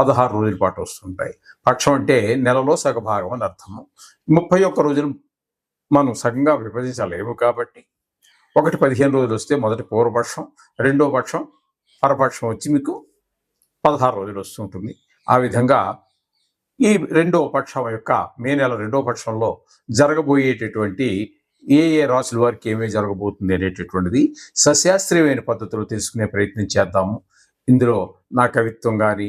పదహారు రోజుల పాటు వస్తుంటాయి. పక్షం అంటే నెలలో సగభాగం అని అర్థము. ముప్పై ఒక్క రోజులు మనం సగంగా విభజించలేము కాబట్టి ఒకటి పదిహేను రోజులు వస్తే మొదటి పూర్వపక్షం రెండో పక్షం పరపక్షం వచ్చి మీకు పదహారు రోజులు వస్తుంటుంది ఆ విధంగా ఈ రెండో పక్షం యొక్క మే నెల రెండో పక్షంలో జరగబోయేటటువంటి ఏ ఏ రాశుల వారికి ఏమేమి జరగబోతుంది అనేటటువంటిది సశాస్త్రీయమైన పద్ధతిలో తెలుసుకునే ప్రయత్నం చేద్దాము. ఇందులో నా కవిత్వం కానీ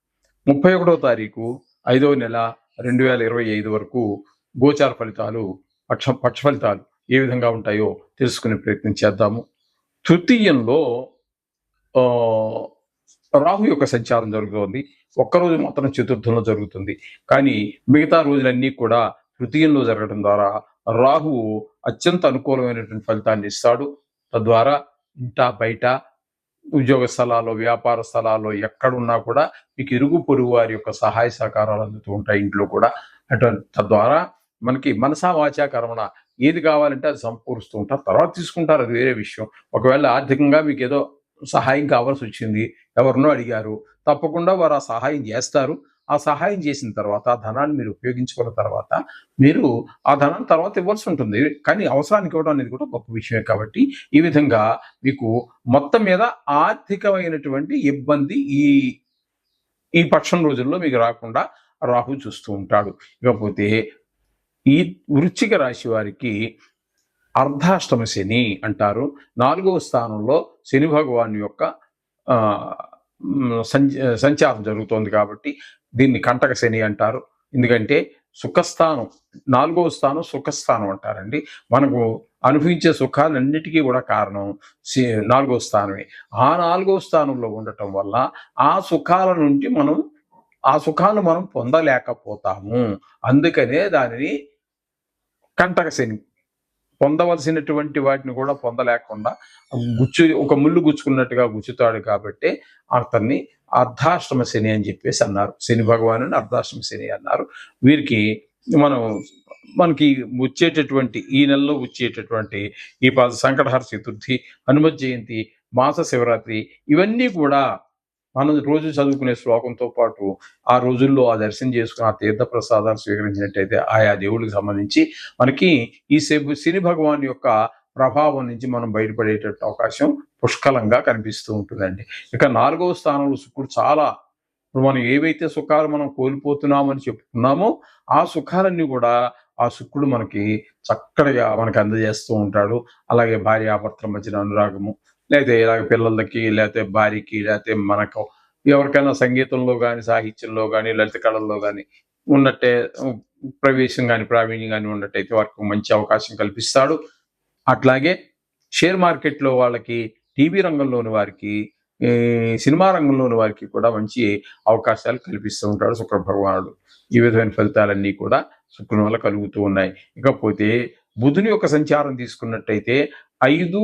ముప్పై ఒకటో తారీఖు ఐదవ నెల రెండు వేల ఇరవై ఐదు వరకు గోచార ఫలితాలు పక్ష పక్ష ఫలితాలు ఏ విధంగా ఉంటాయో తెలుసుకునే ప్రయత్నం చేద్దాము. తృతీయంలో రాహు యొక్క సంచారం జరుగుతోంది. ఒక్కరోజు మాత్రం చతుర్థంలో జరుగుతుంది. కానీ మిగతా రోజులన్నీ కూడా తృతీయంలో జరగడం ద్వారా రాహువు అత్యంత అనుకూలమైనటువంటి ఫలితాన్ని ఇస్తాడు. తద్వారా ఇంట బయట ఉద్యోగ స్థలాల్లో వ్యాపార స్థలాల్లో ఎక్కడున్నా కూడా మీకు ఇరుగు పొరుగు వారి యొక్క సహాయ సహకారాలు అందుతూ ఉంటాయి ఇంట్లో కూడా. అటువంటి తద్వారా మనకి మనసా వాచా కర్మణ ఏది కావాలంటే అది సమకూరుస్తూ ఉంటారు. తర్వాత తీసుకుంటారు అది వేరే విషయం. ఒకవేళ ఆర్థికంగా మీకు ఏదో సహాయం కావాల్సి వచ్చింది ఎవరినో అడిగారు తప్పకుండా వారు ఆ సహాయం చేస్తారు. ఆ సహాయం చేసిన తర్వాత ఆ ధనాన్ని మీరు ఉపయోగించుకున్న తర్వాత మీరు ఆ ధనం తర్వాత ఇవ్వాల్సి ఉంటుంది. కానీ అవసరానికి ఇవ్వడం అనేది కూడా గొప్ప విషయమే కాబట్టి ఈ విధంగా మీకు మొత్తం మీద ఆర్థికమైనటువంటి ఇబ్బంది ఈ ఈ పక్షం రోజుల్లో మీకు రాకుండా రాహు చూస్తూ ఉంటాడు. ఇకపోతే ఈ వృశ్చిక రాశి వారికి అర్ధాష్టమ శని అంటారు. నాలుగవ స్థానంలో శని భగవాన్ యొక్క సంచారం జరుగుతోంది కాబట్టి దీన్ని కంటక శని అంటారు. ఎందుకంటే సుఖస్థానం నాలుగవ స్థానం సుఖస్థానం అంటారండి. మనకు అనుభవించే సుఖాలన్నిటికీ కూడా కారణం నాలుగో నాలుగవ స్థానమే. ఆ నాలుగవ స్థానంలో ఉండటం వల్ల ఆ సుఖాల నుండి మనం ఆ సుఖాలు మనం పొందలేకపోతాము. అందుకనే దానిని కంటక శని పొందవలసినటువంటి వాటిని కూడా పొందలేకుండా గుచ్చు ఒక ముళ్ళు గుచ్చుకున్నట్టుగా గుచ్చుతాడు కాబట్టి అతన్ని అర్ధాష్టమ శని అని చెప్పేసి అన్నారు. శని భగవాను అర్ధాష్టమ శని అన్నారు. వీరికి మనం మనకి వచ్చేటటువంటి ఈ నెలలో వచ్చేటటువంటి ఈ పాద సంకటహర చతుర్థి హనుమత్ జయంతి మాస శివరాత్రి ఇవన్నీ కూడా మనం రోజు చదువుకునే శ్లోకంతో పాటు ఆ రోజుల్లో ఆ దర్శనం చేసుకుని ఆ తీర్థ ప్రసాదాలు స్వీకరించినట్టయితే ఆయా దేవుడికి సంబంధించి మనకి ఈ శని భగవాన్ యొక్క ప్రభావం నుంచి మనం బయటపడేటట్టు అవకాశం పుష్కలంగా కనిపిస్తూ ఉంటుందండి. ఇక నాలుగవ స్థానంలో శుక్రుడు చాలా ఇప్పుడు మనం ఏవైతే సుఖాలు మనం కోల్పోతున్నామని చెప్పుకున్నామో ఆ సుఖాలన్నీ కూడా ఆ శుక్రుడు మనకి చక్కగా మనకి అందజేస్తూ ఉంటాడు. అలాగే భార్యాభర్తల మధ్యన అనురాగము లేకపోతే ఇలాగ పిల్లలకి లేకపోతే భార్యకి లేకపోతే మనకు ఎవరికైనా సంగీతంలో కానీ సాహిత్యంలో కానీ లలిత కళల్లో కానీ ఉన్నట్టే ప్రవేశం కానీ ప్రావీణ్యం కానీ ఉన్నట్టయితే వారికి మంచి అవకాశం కల్పిస్తాడు. అట్లాగే షేర్ మార్కెట్లో వాళ్ళకి టీవీ రంగంలోని వారికి సినిమా రంగంలోని వారికి కూడా మంచి అవకాశాలు కల్పిస్తూ ఉంటాడు శుక్ర భగవానుడు ఈ విధమైన ఫలితాలన్నీ కూడా శుక్రుని వల్ల కలుగుతూ ఉన్నాయి. ఇకపోతే బుధుని యొక్క సంచారం తీసుకున్నట్టయితే ఐదు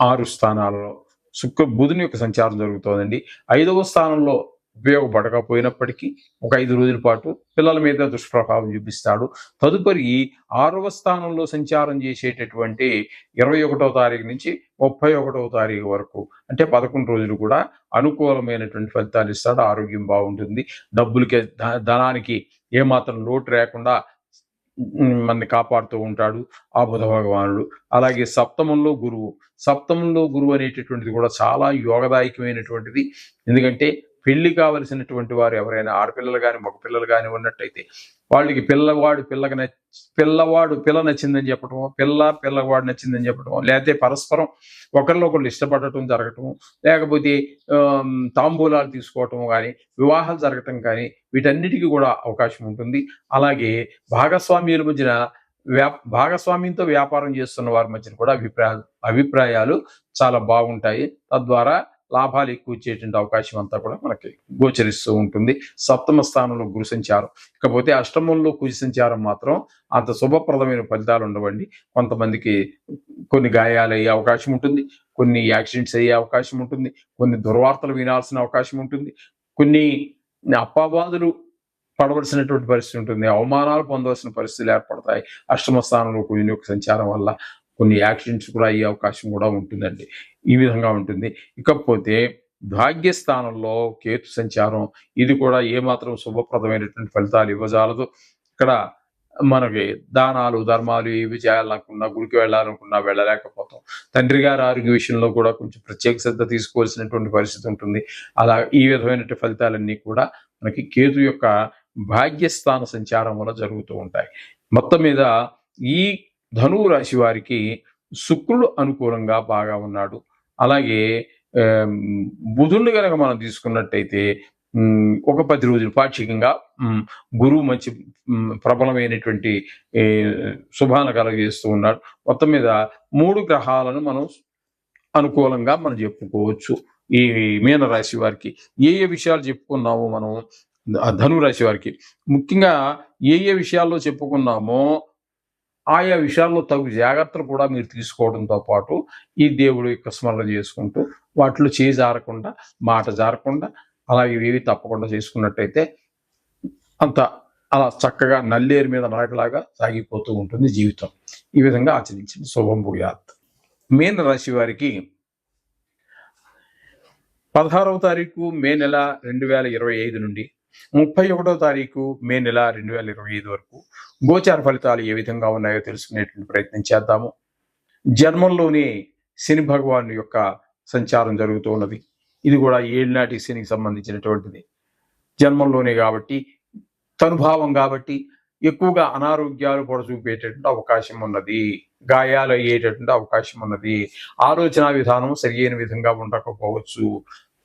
ఆరు స్థానాలలో శుక్ర బుధుని యొక్క సంచారం జరుగుతోందండి. ఐదవ స్థానంలో ఉపయోగపడకపోయినప్పటికీ ఒక ఐదు రోజుల పాటు పిల్లల మీద దుష్ప్రభావం చూపిస్తాడు. తదుపరి ఆరవ స్థానంలో సంచారం చేసేటటువంటి ఇరవై ఒకటో తారీఖు నుంచి ముప్పై ఒకటవ తారీఖు వరకు అంటే పదకొండు రోజులు కూడా అనుకూలమైనటువంటి ఫలితాలు ఇస్తాడు. ఆరోగ్యం బాగుంటుంది. డబ్బులకి ధనానికి ఏమాత్రం లోటు లేకుండా మనని కాపాడుతూ ఉంటాడు ఆ బుధ భగవానుడు. అలాగే సప్తమంలో గురువు. సప్తమంలో గురువు అనేటటువంటిది కూడా చాలా యోగదాయకమైనటువంటిది. ఎందుకంటే పెళ్ళి కావలసినటువంటి వారు ఎవరైనా ఆడపిల్లలు కానీ మగ పిల్లలు కానీ ఉన్నట్టయితే వాళ్ళకి పిల్లవాడు పిల్లకి నచ్చ పిల్లవాడు పిల్ల నచ్చిందని చెప్పటం పిల్ల పిల్లవాడు నచ్చిందని చెప్పటం లేకపోతే పరస్పరం ఒకరినొకరు ఇష్టపడటం జరగటం లేకపోతే తాంబూలాలు తీసుకోవటం కానీ వివాహాలు జరగటం కానీ వీటన్నిటికీ కూడా అవకాశం ఉంటుంది. అలాగే భాగస్వామ్యుల మధ్యన వ్యా భాగస్వామ్యంతో వ్యాపారం చేస్తున్న వారి మధ్యన కూడా అభిప్రాయాలు అభిప్రాయాలు చాలా బాగుంటాయి. తద్వారా లాభాలు ఎక్కువ ఇచ్చేటువంటి అవకాశం అంతా కూడా మనకి గోచరిస్తూ ఉంటుంది. సప్తమ స్థానంలో గురు సంచారం ఇకపోతే అష్టమంలో కుజ సంచారం మాత్రం అంత శుభప్రదమైన ఫలితాలు ఉండవండి. కొంతమందికి కొన్ని గాయాలు అయ్యే అవకాశం ఉంటుంది. కొన్ని యాక్సిడెంట్స్ అయ్యే అవకాశం ఉంటుంది. కొన్ని దుర్వార్తలు వినాల్సిన అవకాశం ఉంటుంది. కొన్ని అప్పవాదులు పడవలసినటువంటి పరిస్థితి ఉంటుంది. అవమానాలు పొందవలసిన పరిస్థితులు ఏర్పడతాయి. అష్టమ స్థానంలో కుజుని యొక్క సంచారం వల్ల కొన్ని యాక్సిడెంట్స్ కూడా అయ్యే అవకాశం కూడా ఉంటుందండి. ఈ విధంగా ఉంటుంది. ఇకపోతే భాగ్యస్థానంలో కేతు సంచారం ఇది కూడా ఏమాత్రం శుభప్రదమైనటువంటి ఫలితాలు ఇవ్వజాలదు. ఇక్కడ మనకి దానాలు ధర్మాలు ఏవి చేయాలనుకున్నా గుడికి వెళ్ళాలనుకున్నా వెళ్ళలేకపోతాం. తండ్రి గారి ఆరోగ్య విషయంలో కూడా కొంచెం ప్రత్యేక శ్రద్ధ తీసుకోవాల్సినటువంటి పరిస్థితి ఉంటుంది. అలా ఈ విధమైనటువంటి ఫలితాలన్నీ కూడా మనకి కేతు యొక్క భాగ్యస్థాన సంచారం వల్ల జరుగుతూ ఉంటాయి. మొత్తం మీద ఈ ధనువు రాశి వారికి శుక్రుడు అనుకూలంగా బాగా ఉన్నాడు. అలాగే బుధుణ్ణి కనుక మనం తీసుకున్నట్టయితే ఒక పది రోజులు పాక్షికంగా గురువు మంచి ప్రబలమైనటువంటి శుభాన కలగజేస్తూ ఉన్నాడు. మొత్తం మీద మూడు గ్రహాలను మనం అనుకూలంగా మనం చెప్పుకోవచ్చు. ఈ మీనరాశి వారికి ఏ ఏ విషయాలు చెప్పుకున్నామో మనం ధనురాశి వారికి ముఖ్యంగా ఏ ఏ విషయాల్లో చెప్పుకున్నామో ఆయా విషయాల్లో తగు జాగ్రత్తలు కూడా మీరు తీసుకోవడంతో పాటు ఈ దేవుడు యొక్క స్మరణ చేసుకుంటూ వాటిలో చేయి జారకుండా మాట జారకుండా అలాగే ఇవేవి తప్పకుండా చేసుకున్నట్టయితే అంత అలా చక్కగా నల్లేరు మీద నరకలాగా సాగిపోతూ ఉంటుంది జీవితం. ఈ విధంగా ఆచరించింది శుభం భూయాత్. మీన రాశి వారికి పదహారవ తారీఖు మే నెల రెండు వేల ఇరవై ఐదు నుండి ముప్పై ఒకటో తారీఖు మే నెల రెండు వేల ఇరవై ఐదు వరకు గోచార ఫలితాలు ఏ విధంగా ఉన్నాయో తెలుసుకునేటువంటి ప్రయత్నం చేద్దాము. జన్మంలోనే శని భగవాను యొక్క సంచారం జరుగుతూ ఉన్నది. ఇది కూడా ఏళ్ళనాటి శనికి సంబంధించినటువంటిది. జన్మంలోనే కాబట్టి తనుభావం కాబట్టి ఎక్కువగా అనారోగ్యాలు కూడా చూపేటటువంటి అవకాశం ఉన్నది. గాయాలు అయ్యేటటువంటి అవకాశం ఉన్నది. ఆలోచన విధానం సరియైన విధంగా ఉండకపోవచ్చు.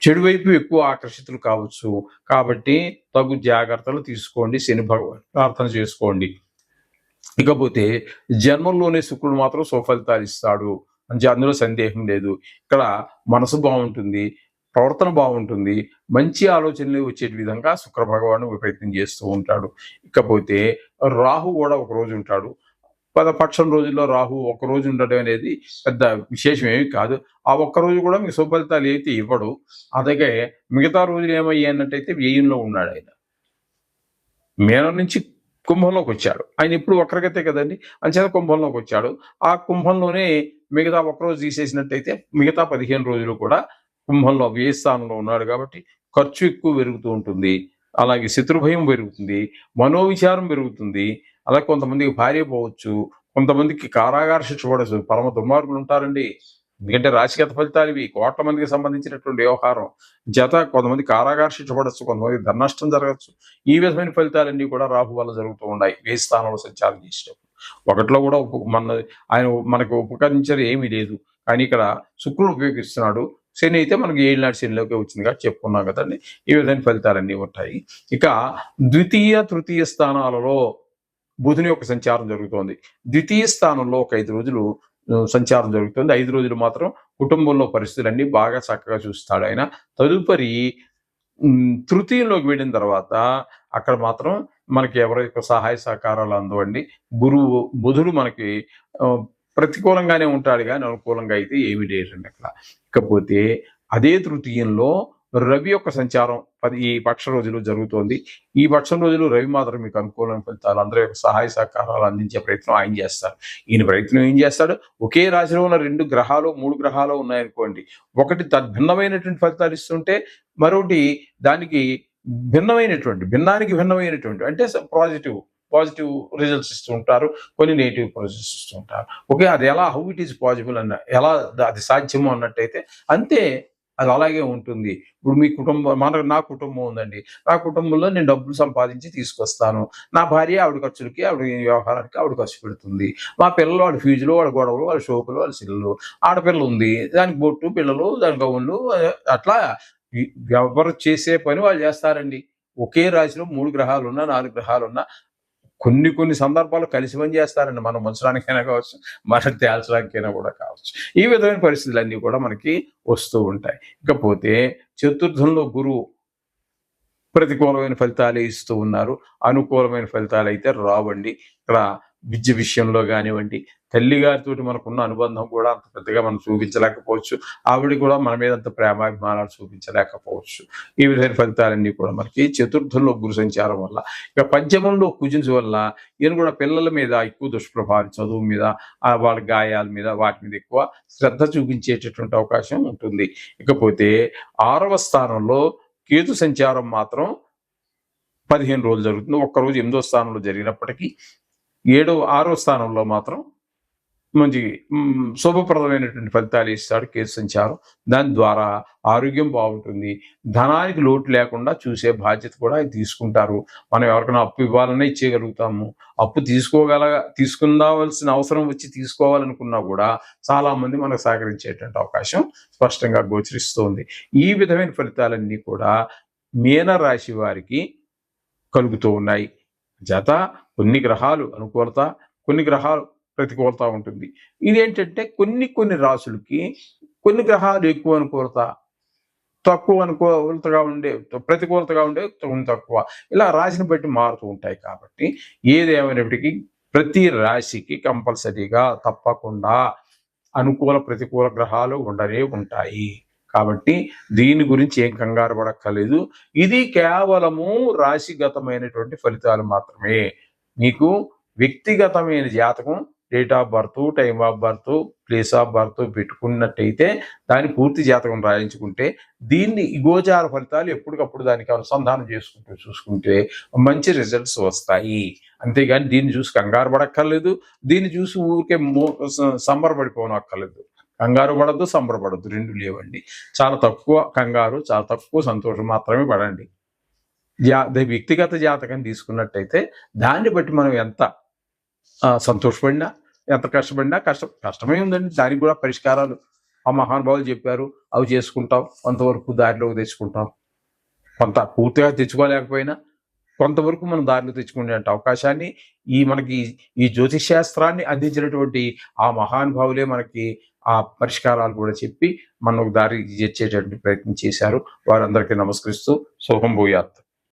చెడు వైపు ఎక్కువ ఆకర్షితులు కావచ్చు. కాబట్టి తగు జాగ్రత్తలు తీసుకోండి శని భగవాన్. ప్రార్థన చేసుకోండి. ఇకపోతే జన్మంలోనే శుక్రుడు మాత్రం సుఫలితాలు ఇస్తాడు. అంటే అందులో సందేహం లేదు. ఇక్కడ మనసు బాగుంటుంది. ప్రవర్తన బాగుంటుంది. మంచి ఆలోచనలు వచ్చే విధంగా శుక్ర భగవాను ప్రయత్నం చేస్తూ ఉంటాడు. ఇకపోతే రాహు కూడా ఒక రోజు ఉంటాడు. పదపక్షం రోజుల్లో రాహు ఒక రోజు ఉండడం అనేది పెద్ద విశేషం ఏమి కాదు. ఆ ఒక్క రోజు కూడా మీకు సుఫలితాలు అయితే ఇవ్వడు. అలాగే మిగతా రోజులు ఏమయ్యాయి వ్యయంలో ఉన్నాడు ఆయన. మేనం నుంచి కుంభంలోకి వచ్చాడు. ఆయన ఇప్పుడు ఒక్కరికైతే కదండి? అంచేత కుంభంలోకి వచ్చాడు. ఆ కుంభంలోనే మిగతా ఒక్కరోజు తీసేసినట్టయితే మిగతా పదిహేను రోజులు కూడా కుంభంలో వ్యయస్థానంలో ఉన్నాడు కాబట్టి ఖర్చు ఎక్కువ పెరుగుతూ ఉంటుంది. అలాగే శత్రుభయం పెరుగుతుంది. మనోవిచారం పెరుగుతుంది. అలాగే కొంతమందికి భార్య పోవచ్చు కొంతమందికి కారాగార శిక్ష పడవచ్చు. పరమ దుర్మార్గులు ఉంటారండి. ఎందుకంటే రాశిగత ఫలితాలు ఇవి. కోట్ల మందికి సంబంధించినటువంటి వ్యవహారం. జత కొంతమంది కారాగార శిక్ష పడవచ్చు కొంతమంది ధర్నష్టం జరగచ్చు ఈ విధమైన ఫలితాలన్నీ కూడా రాహు వల్ల జరుగుతూ ఉన్నాయి. ఏ స్థానంలో సంచారం చేసేటప్పుడు. ఒకటిలో కూడా ఉప- మన ఆయన మనకు ఉపకరించేది ఏమీ లేదు. కానీ ఇక్కడ శుక్రుడు ఉపయోగిస్తున్నాడు. శని అయితే మనకి ఏళ్ళనాడు శనిలోకి వచ్చింది కాబట్టి చెప్పుకున్నాం కదండి. ఈ విధమైన ఫలితాలన్నీ ఉంటాయి. ఇక ద్వితీయ తృతీయ స్థానాలలో బుధుని యొక్క సంచారం జరుగుతోంది. ద్వితీయ స్థానంలో ఒక ఐదు రోజులు సంచారం జరుగుతుంది. ఐదు రోజులు మాత్రం కుటుంబంలో పరిస్థితులన్నీ బాగా చక్కగా చూస్తాడు ఆయన. తదుపరి తృతీయంలోకి వెళ్ళిన తర్వాత అక్కడ మాత్రం మనకి ఎవరి యొక్క సహాయ సహకారాలు అందవండి. గురువు బుధుడు మనకి ప్రతికూలంగానే ఉంటాడు కానీ అనుకూలంగా అయితే ఏమి లేదండి అక్కడ. ఇకపోతే అదే తృతీయంలో రవి యొక్క సంచారం పది ఈ పక్ష రోజులు జరుగుతోంది. ఈ పక్షం రోజులు రవి మాత్రం మీకు అనుకూలమైన ఫలితాలు అందరి యొక్క సహాయ సహకారాలు అందించే ప్రయత్నం ఆయన చేస్తారు. ఈయన ప్రయత్నం ఏం చేస్తాడు? ఒకే రాశిలో ఉన్న రెండు గ్రహాలు మూడు గ్రహాలు ఉన్నాయనుకోండి. ఒకటి తద్భిన్నమైనటువంటి ఫలితాలు ఇస్తుంటే మరొకటి దానికి భిన్నమైనటువంటి భిన్నానికి భిన్నమైనటువంటి అంటే పాజిటివ్ పాజిటివ్ రిజల్ట్స్ ఇస్తూ ఉంటారు కొన్ని నెగిటివ్ రిజల్ట్స్ ఇస్తూ ఉంటారు. ఓకే అది ఎలా హౌ ఇట్ ఈస్ పాసిబుల్ అన్న ఎలా అది సాధ్యమో అన్నట్టయితే అంతే అది అలాగే ఉంటుంది. ఇప్పుడు మీ కుటుంబం మన నా కుటుంబం ఉందండి. నా కుటుంబంలో నేను డబ్బులు సంపాదించి తీసుకొస్తాను. నా భార్య ఆవిడ ఖర్చులకి ఆవిడ వ్యవహారానికి ఆవిడ ఖర్చు పెడుతుంది. మా పిల్లలు వాళ్ళ ఫీజులు వాళ్ళ గొడవలు వాళ్ళ షోపులు వాళ్ళ సిల్లు ఆడపిల్ల ఉంది. దానికి బొట్టు పిల్లలు దాని గౌన్లు అట్లా ఎవరు చేసే పని వాళ్ళు చేస్తారండి. ఒకే రాశిలో మూడు గ్రహాలు ఉన్నా నాలుగు గ్రహాలు ఉన్నా కొన్ని కొన్ని సందర్భాలు కలిసి పనిచేస్తారండి మనం ఉంచడానికైనా కావచ్చు మనం తేల్చడానికైనా కూడా కావచ్చు. ఈ విధమైన పరిస్థితులన్నీ కూడా మనకి వస్తూ ఉంటాయి. ఇకపోతే చతుర్థంలో గురువు ప్రతికూలమైన ఫలితాలే ఇస్తూ ఉన్నారు. అనుకూలమైన ఫలితాలు అయితే రావండి. ఇక్కడ విద్య విషయంలో కానివ్వండి తల్లిగారితో మనకున్న అనుబంధం కూడా అంత పెద్దగా మనం చూపించలేకపోవచ్చు. ఆవిడ కూడా మన మీద అంత ప్రేమాభిమానాలు చూపించలేకపోవచ్చు. ఈ విధమైన ఫలితాలన్నీ కూడా మనకి చతుర్థంలో గురు సంచారం వల్ల ఇక పంచమంలో కుజించు వల్ల ఈయన కూడా పిల్లల మీద ఎక్కువ దుష్ప్రభావం చదువు మీద వాళ్ళ గాయాల మీద వాటి మీద ఎక్కువ శ్రద్ధ చూపించేటటువంటి అవకాశం ఉంటుంది. ఇకపోతే ఆరవ స్థానంలో కేతు సంచారం మాత్రం పదిహేను రోజులు జరుగుతుంది. ఒక్కరోజు ఎనిమిదో స్థానంలో జరిగినప్పటికీ ఏడో ఆరో స్థానంలో మాత్రం మంచి శుభప్రదమైనటువంటి ఫలితాలు ఇస్తాడు కేతు సంచారం. దాని ద్వారా ఆరోగ్యం బాగుంటుంది. ధనానికి లోటు లేకుండా చూసే బాధ్యత కూడా తీసుకుంటారు. మనం ఎవరికైనా అప్పు ఇవ్వాలనే ఇచ్చేయగలుగుతాము. అప్పు తీసుకోగల తీసుకుందావలసిన అవసరం వచ్చి తీసుకోవాలనుకున్నా కూడా చాలామంది మనకు సహకరించేటువంటి అవకాశం స్పష్టంగా గోచరిస్తోంది. ఈ విధమైన ఫలితాలన్నీ కూడా మీన రాశి వారికి కలుగుతూ ఉన్నాయి. జత కొన్ని గ్రహాలు అనుకూలత కొన్ని గ్రహాలు ప్రతికూలత ఉంటుంది. ఇదేంటంటే కొన్ని కొన్ని రాసులకి కొన్ని గ్రహాలు ఎక్కువ అనుకూలత తక్కువ అనుకూలతగా ఉండే ప్రతికూలతగా ఉండే కొన్ని తక్కువ. ఇలా రాశిని బట్టి మారుతూ ఉంటాయి కాబట్టి ఏదేమైనప్పటికీ ప్రతి రాశికి కంపల్సరీగా తప్పకుండా అనుకూల ప్రతికూల గ్రహాలు ఉండనే ఉంటాయి. కాబట్టి దీని గురించి ఏం కంగారు పడక్కర్లేదు. ఇది కేవలము రాశిగతమైనటువంటి ఫలితాలు మాత్రమే. మీకు వ్యక్తిగతమైన జాతకం date of birth time of birth place of birth పెట్టుకున్నట్టయితే దాని పూర్తి జాతకం రాయించుకుంటే దీన్ని గోచార ఫలితాలు ఎప్పటికప్పుడు దానికి అనుసంధానం చేసుకుంటూ చూసుకుంటే మంచి రిజల్ట్స్ వస్తాయి. అంతేగాని దీన్ని చూసి కంగారు పడక్కర్లేదు. దీన్ని చూసి ఊరికే మో స- సంబరపడిపోనక్కర్లేదు. కంగారు పడద్దు సంబరపడద్దు. రెండు లేవండి. చాలా తక్కువ కంగారు చాలా తక్కువ సంతోషం మాత్రమే పడండి. జా ద- వ్యక్తిగత జాతకం తీసుకున్నట్టయితే దాన్ని బట్టి మనం ఎంత సంతోషపడినా ఎంత కష్టపడినా కష్టం కష్టమే ఉందండి. దానికి కూడా పరిష్కారాలు. ఆ మహానుభావులు చెప్పారు అవి చేసుకుంటాం కొంతవరకు దారిలోకి తెచ్చుకుంటాం. కొంత పూర్తిగా తెచ్చుకోలేకపోయినా కొంతవరకు మనం దారిలో తెచ్చుకునే అవకాశాన్ని ఈ మనకి ఈ జ్యోతిష్ శాస్త్రాన్ని అందించినటువంటి ఆ మహానుభావులే మనకి ఆ పరిష్కారాలు కూడా చెప్పి మనకు దారి తెచ్చేటటువంటి ప్రయత్నం చేశారు. వారందరికీ నమస్కరిస్తూ శోభం భూయాత్.